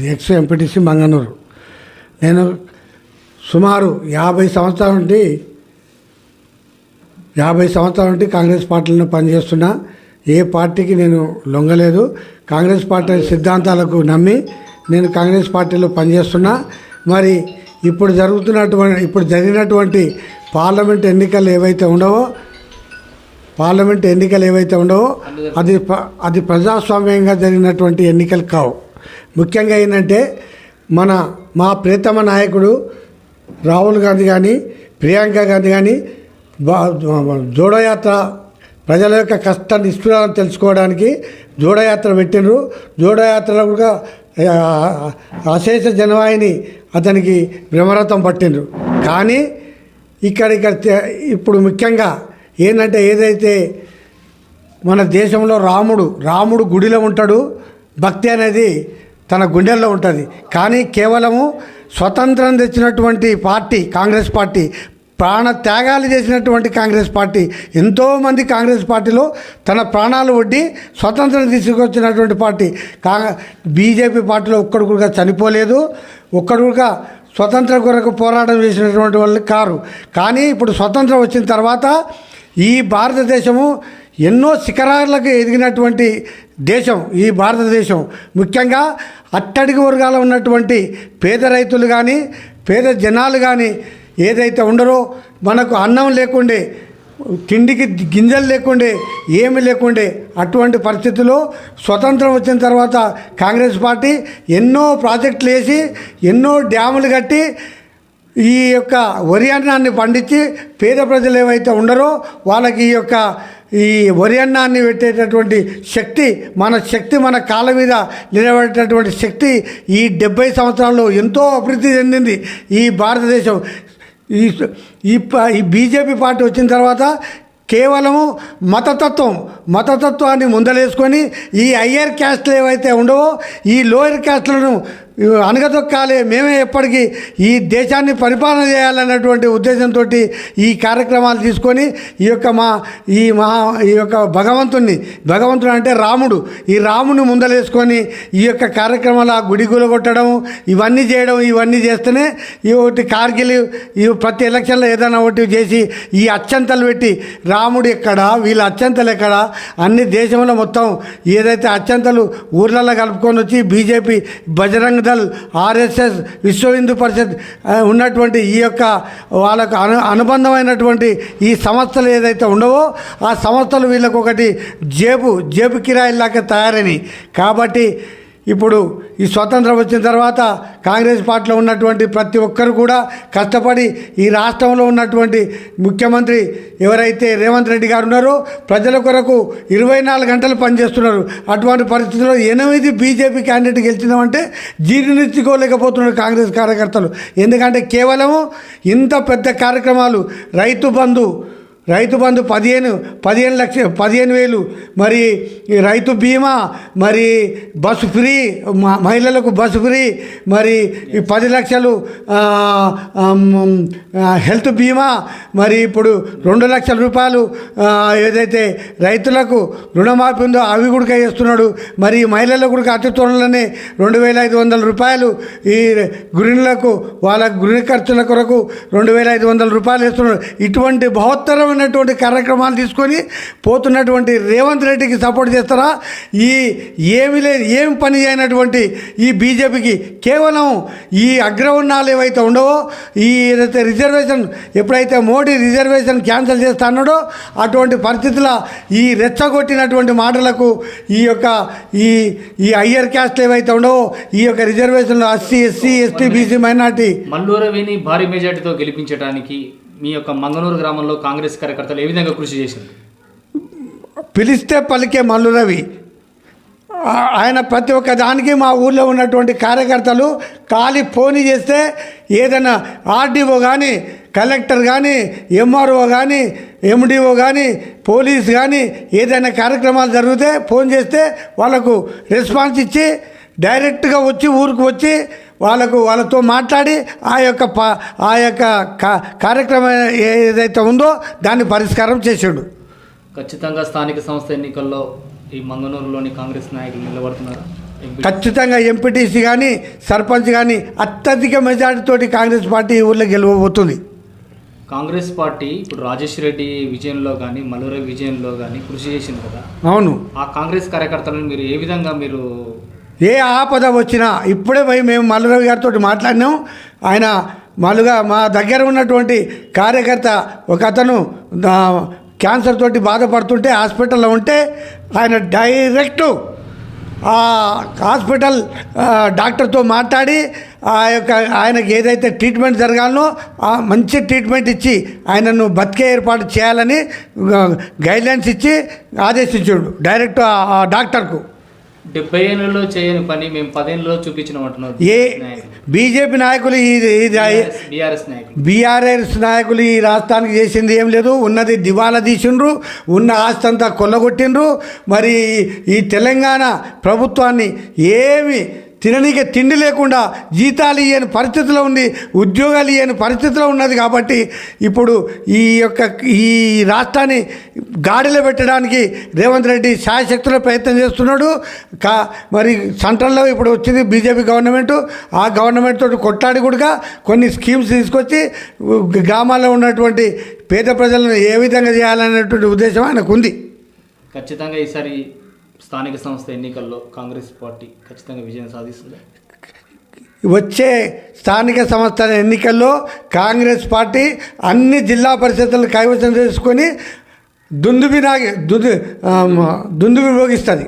అది X MPTC Manganur. నేను సుమారు యాభై సంవత్సరాల నుండి యాభై సంవత్సరాల నుండి కాంగ్రెస్ పార్టీలో పనిచేస్తున్నా. ఏ పార్టీకి నేను లొంగలేదు. కాంగ్రెస్ పార్టీ సిద్ధాంతాలకు నమ్మి నేను కాంగ్రెస్ పార్టీలో పనిచేస్తున్నా. మరి ఇప్పుడు జరుగుతున్నటువంటి ఇప్పుడు జరిగినటువంటి పార్లమెంట్ ఎన్నికలు ఏవైతే ఉండవో పార్లమెంట్ ఎన్నికలు ఏవైతే ఉండవో అది అది ప్రజాస్వామ్యంగా జరిగినటువంటి ఎన్నికలు కావు. ముఖ్యంగా ఏంటంటే మన మా ప్రియతమ నాయకుడు రాహుల్ గాంధీ కానీ ప్రియాంక గాంధీ కానీ జోడయాత్ర ప్రజల యొక్క కష్ట ఇస్తున్నారని తెలుసుకోవడానికి జోడయాత్ర పెట్టినరు జోడయాత్రలో కూడా అశేష జనవాయిని అతనికి బ్రహ్మరథం పట్టిండ్రు. కానీ ఇక్కడ ఇక్కడ ఇప్పుడు ముఖ్యంగా ఏంటంటే ఏదైతే మన దేశంలో రాముడు రాముడు గుడిలో ఉంటాడు భక్తి అనేది తన గుండెల్లో ఉంటుంది. కానీ కేవలము స్వతంత్రం తెచ్చినటువంటి పార్టీ కాంగ్రెస్ పార్టీ ప్రాణ త్యాగాలు చేసినటువంటి కాంగ్రెస్ పార్టీ ఎంతోమంది కాంగ్రెస్ పార్టీలో తన ప్రాణాలు ఒడ్డి స్వతంత్రం తీసుకొచ్చినటువంటి పార్టీ. కా బీజేపీ పార్టీలో ఒక్కడు కూడా చనిపోలేదు. ఒక్కడు కూడా స్వతంత్ర కొరకు పోరాటం చేసినటువంటి వాళ్ళు కారు. కానీ ఇప్పుడు స్వతంత్రం వచ్చిన తర్వాత ఈ భారతదేశము ఎన్నో శిఖరాలకు ఎదిగినటువంటి దేశం ఈ భారతదేశం. ముఖ్యంగా అట్టడిగి వర్గాల ఉన్నటువంటి పేద రైతులు కానీ పేద జనాలు కానీ ఏదైతే ఉండరో మనకు అన్నం లేకుండే తిండికి గింజలు లేకుండే ఏమి లేకుండే అటువంటి పరిస్థితుల్లో స్వతంత్రం వచ్చిన తర్వాత కాంగ్రెస్ పార్టీ ఎన్నో ప్రాజెక్టులు వేసి ఎన్నో డ్యాములు కట్టి ఈ యొక్క వరి అన్నాన్ని పండించి పేద ప్రజలు ఏవైతే ఉండరో వాళ్ళకి ఈ యొక్క ఈ వరి అన్నాన్ని పెట్టేటటువంటి శక్తి మన శక్తి మన కాళ్ళ మీద నిలబడేటటువంటి శక్తి ఈ డెబ్బై సంవత్సరాల్లో ఎంతో అభివృద్ధి చెందింది ఈ భారతదేశం. ఈ ఈ బీజేపీ పార్టీ వచ్చిన తర్వాత కేవలము మతతత్వం మతతత్వాన్ని ముందలేసుకొని ఈ హయ్యర్ క్యాస్ట్లు ఏవైతే ఉండవో ఈ లోయర్ క్యాస్ట్లను అనగదొక్కాలి. మేమే ఎప్పటికీ ఈ దేశాన్ని పరిపాలన చేయాలన్నటువంటి ఉద్దేశంతో ఈ కార్యక్రమాలు తీసుకొని ఈ యొక్క మా ఈ మహా ఈ యొక్క భగవంతుణ్ణి భగవంతుడు అంటే రాముడు. ఈ రాముని ముందలేసుకొని ఈ యొక్క కార్యక్రమాలు ఆ గుడి గులగొట్టడం ఇవన్నీ చేయడం ఇవన్నీ చేస్తేనే ఈ ఒకటి కార్గిల్ ఈ ప్రతి ఎలక్షన్లో ఏదైనా ఒకటి చేసి ఈ అత్యంతలు పెట్టి రాముడు ఎక్కడ వీళ్ళ అత్యంతలు ఎక్కడ అన్ని దేశంలో మొత్తం ఏదైతే అత్యంతలు ఊర్లలో కలుపుకొని వచ్చి బీజేపీ బజరంగ దళ్ ఆర్ఎస్ఎస్ విశ్వ హిందూ పరిషత్ ఉన్నటువంటి ఈ యొక్క వాళ్ళకు అను అనుబంధమైనటువంటి ఈ సంస్థలు ఏదైతే ఉండవో ఆ సంస్థలు వీళ్ళకు ఒకటి జేబు జేబు కిరాయిలాగా తయారని కాబట్టి ఇప్పుడు ఈ స్వతంత్రం వచ్చిన తర్వాత కాంగ్రెస్ పార్టీలో ఉన్నటువంటి ప్రతి ఒక్కరు కూడా కష్టపడి ఈ రాష్ట్రంలో ఉన్నటువంటి ముఖ్యమంత్రి ఎవరైతే రేవంత్ రెడ్డి గారు ఉన్నారో ప్రజల కొరకు ఇరవై నాలుగు గంటలు పనిచేస్తున్నారు. అటువంటి పరిస్థితుల్లో ఎనిమిది బీజేపీ క్యాండిడేట్ గెలిచినామంటే జీర్ణించుకోలేకపోతున్నారు కాంగ్రెస్ కార్యకర్తలు. ఎందుకంటే కేవలము ఇంత పెద్ద కార్యక్రమాలు రైతు బంధు రైతు బంధు పదిహేను పదిహేను లక్ష పదిహేను వేలు మరి ఈ రైతు బీమా మరి బస్సు ఫ్రీ మ- మహిళలకు బస్సు ఫ్రీ మరి ఈ పది లక్షలు హెల్త్ బీమా మరి ఇప్పుడు రెండు లక్షల రూపాయలు ఏదైతే రైతులకు రుణమాఫీ ఉందో అవి కూడా చేస్తున్నాడు. మరి మహిళలకు కూడా అతి త్వరలోనే రెండు వేల ఐదు వందల రూపాయలు ఈ గృహిణులకు వాళ్ళ గృహ ఖర్చుల కొరకు రెండు వేల ఐదు వందల రూపాయలు ఇస్తున్నాడు ఇటువంటి బహోత్తరమైనటువంటి కార్యక్రమాలు తీసుకొని పోతున్నటువంటి రేవంత్ రెడ్డికి సపోర్ట్ చేస్తారా? ఈ ఏమి లేదు ఏం పని చేయనటువంటి ఈ బీజేపీకి కేవలం ఈ అగ్రవర్ణాలు ఏవైతే ఉండవో ఈ ఏదైతే రిజర్వేషన్ ఎప్పుడైతే మోడీ రిజర్వేషన్ క్యాన్సిల్ చేస్తా అన్నాడో అటువంటి పరిస్థితుల ఈ రెచ్చగొట్టినటువంటి మాటలకు ఈ యొక్క ఈ ఈ హయ్యర్ క్యాస్ట్ ఏవైతే ఉండవో ఈ యొక్క రిజర్వేషన్లో SC SC ST BC minority మల్లూరవిని భారీ మెజార్టీతో గెలిపించడానికి మీ యొక్క మంగనూరు గ్రామంలో కాంగ్రెస్ కార్యకర్తలు ఏ విధంగా కృషి చేశారు? పిలిస్తే పలికే మల్లు రవి. ఆయన ప్రతి ఒక్క దానికి మా ఊర్లో ఉన్నటువంటి కార్యకర్తలు ఖాళీ ఫోన్ చేస్తే ఏదైనా ఆర్డీఓ కానీ కలెక్టర్ కానీ ఎంఆర్ఓ కానీ ఎండిఓ కానీ పోలీస్ కానీ ఏదైనా కార్యక్రమాలు జరిగితే ఫోన్ చేస్తే వాళ్ళకు రెస్పాన్స్ ఇచ్చి డైరెక్ట్గా వచ్చి ఊరికి వచ్చి వాళ్ళకు వాళ్ళతో మాట్లాడి ఆ యొక్క ప ఆ యొక్క కా- కార్యక్రమం ఏదైతే ఉందో దాన్ని పరిష్కారం చేసాడు. ఖచ్చితంగా స్థానిక సంస్థ ఎన్నికల్లో ఈ మంగనూరులోని కాంగ్రెస్ నాయకులు నిలబడుతున్నారు. ఖచ్చితంగా ఎంపీటీసీ కానీ సర్పంచ్ కానీ అత్యధిక మెజార్టీతోటి కాంగ్రెస్ పార్టీ ఈ ఊళ్ళో గెలవబోతుంది. కాంగ్రెస్ పార్టీ ఇప్పుడు రాజేష్ రెడ్డి విజయంలో కానీ మల్లురవి విజయంలో కానీ కృషి చేసింది కదా. అవును. ఆ కాంగ్రెస్ కార్యకర్తలను మీరు ఏ విధంగా మీరు ఏ ఆపద వచ్చినా ఇప్పుడే పోయి మేము మల్లరావు గారితో మాట్లాడినాం. ఆయన మళ్ళుగా మా దగ్గర ఉన్నటువంటి కార్యకర్త ఒక అతను క్యాన్సర్ తోటి బాధపడుతుంటే హాస్పిటల్లో ఉంటే ఆయన డైరెక్ట్ ఆ హాస్పిటల్ డాక్టర్తో మాట్లాడి ఆ యొక్క ఆయనకి ఏదైతే ట్రీట్మెంట్ జరగాలనో ఆ మంచి ట్రీట్మెంట్ ఇచ్చి ఆయనను బతికే ఏర్పాటు చేయాలని గైడ్లైన్స్ ఇచ్చి ఆదేశించాడు డైరెక్ట్ ఆ డాక్టర్కు. డెబ్బై ఏళ్ళలో చేయని పని మేము పదేళ్ళలో చూపించినాం ఏ బీజేపీ నాయకులు ఇది ఇది బీఆర్ఎస్ నాయకులు. బీఆర్ఎస్ నాయకులు ఈ రాష్ట్రానికి చేసింది ఏం లేదు. ఉన్నది దివాలా తీసిండ్రు ఉన్న ఆస్తి అంతా కొల్లగొట్టిండ్రు. మరి ఈ తెలంగాణ ప్రభుత్వాన్ని ఏమి తిననీకి తిండి లేకుండా జీతాలు ఇయ్యని పరిస్థితిలో ఉంది ఉద్యోగాలు ఇయ్యని పరిస్థితిలో ఉన్నది కాబట్టి ఇప్పుడు ఈ యొక్క ఈ రాష్ట్రాన్ని గాడిలో పెట్టడానికి రేవంత్ రెడ్డి శాయశక్తుల ప్రయత్నం చేస్తున్నాడు. కా మరి సెంట్రల్లో ఇప్పుడు వచ్చింది బీజేపీ గవర్నమెంట్. ఆ గవర్నమెంట్ తోటి కొట్లాడి కూడా కొన్ని స్కీమ్స్ తీసుకొచ్చి గ్రామాల్లో ఉన్నటువంటి పేద ప్రజలను ఏ విధంగా చేయాలనేటువంటి ఉద్దేశం ఆయనకు ఉంది. ఖచ్చితంగా ఈసారి స్థానిక సంస్థ ఎన్నికల్లో కాంగ్రెస్ పార్టీ ఖచ్చితంగా విజయం సాధిస్తుంది. వచ్చే స్థానిక సంస్థల ఎన్నికల్లో కాంగ్రెస్ పార్టీ అన్ని జిల్లా పరిషత్లను కైవసం చేసుకొని దుందుబి నాగి దుందు దుందుబి భోగిస్తుంది